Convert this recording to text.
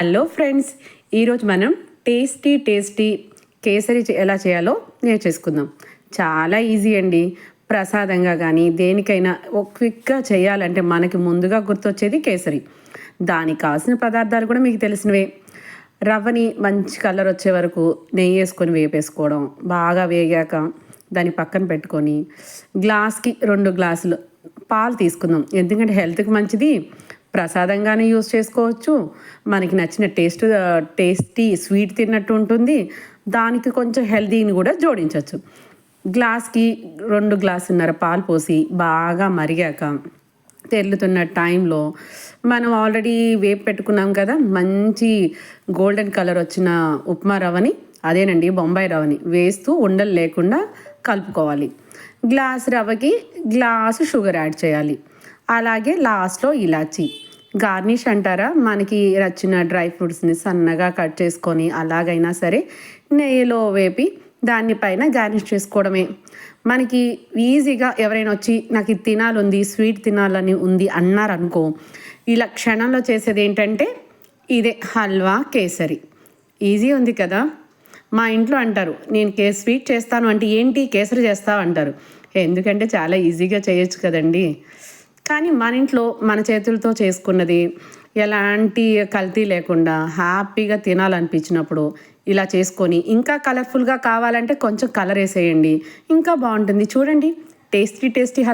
Hello friends ఈరోజు మనం tasty tasty kesari ఎలా చేయాలో నేర్చేసుకుందాం చాలా ఈజీ అండి. ప్రసాదంగా కానీ దేనికైనా ఒక క్విక్గా చేయాలంటే మనకి ముందుగా గుర్తొచ్చేది కేసరి. దానికి కావాల్సిన పదార్థాలు కూడా మీకు తెలిసినవే. రవ్వని మంచి కలర్ వచ్చే వరకు నెయ్యి వేసుకొని వేపేసుకోవడం బాగా వేగాక దాన్ని పక్కన పెట్టుకొని గ్లాస్కి రెండు గ్లాసులు పాలు తీసుకుందాం. ఎందుకంటే హెల్త్కి మంచిది. ప్రసాదంగానే యూస్ చేసుకోవచ్చు. మనకి నచ్చిన టేస్ట్ టేస్టీ స్వీట్ తిన్నట్టు ఉంటుంది. దానికి కొంచెం హెల్తీని కూడా జోడించవచ్చు గ్లాస్కి రెండు గ్లాసున్నర పాలు పోసి బాగా మరిగాక తెల్లుతున్న టైంలో మనం ఆల్రెడీ వేపు పెట్టుకున్నాం కదా మంచి గోల్డెన్ కలర్ వచ్చిన ఉప్మా రవ్వని అదేనండి బొంబాయి రవ్వని వేస్తూ ఉండలు లేకుండా కలుపుకోవాలి. గ్లాస్ రవ్వకి గ్లాసు షుగర్ యాడ్ చేయాలి. అలాగే లాస్ట్లో ఇలాచి. గార్నిష్ అంటారా? మనకి నచ్చిన డ్రై ఫ్రూట్స్ని సన్నగా కట్ చేసుకొని అలాగైనా సరే నెయ్యిలో వేపి దానిపైన గార్నిష్ చేసుకోవడమే. మనకి ఈజీగా ఎవరైనా వచ్చి నాకు ఇది తినాలుంది స్వీట్ తినాలని ఉంది అన్నారనుకో ఇలా క్షణంలో చేసేది ఏంటంటే ఇదే హల్వా కేసరి. ఈజీ ఉంది కదా? మా ఇంట్లో అంటారు నేను కే స్వీట్ చేస్తాను అంటే ఏంటి? కేసరి చేస్తావు అంటారు. ఎందుకంటే చాలా ఈజీగా చేయొచ్చు కదండీ. కానీ మన ఇంట్లో మన చేతులతో చేసుకున్నది ఎలాంటి కల్తీ లేకుండా హ్యాపీగా తినాలనిపించినప్పుడు ఇలా చేసుకొని ఇంకా కలర్ఫుల్గా కావాలంటే కొంచెం కలర్ వేసేయండి. ఇంకా బాగుంటుంది. చూడండి టేస్టీ టేస్టీ హల్వా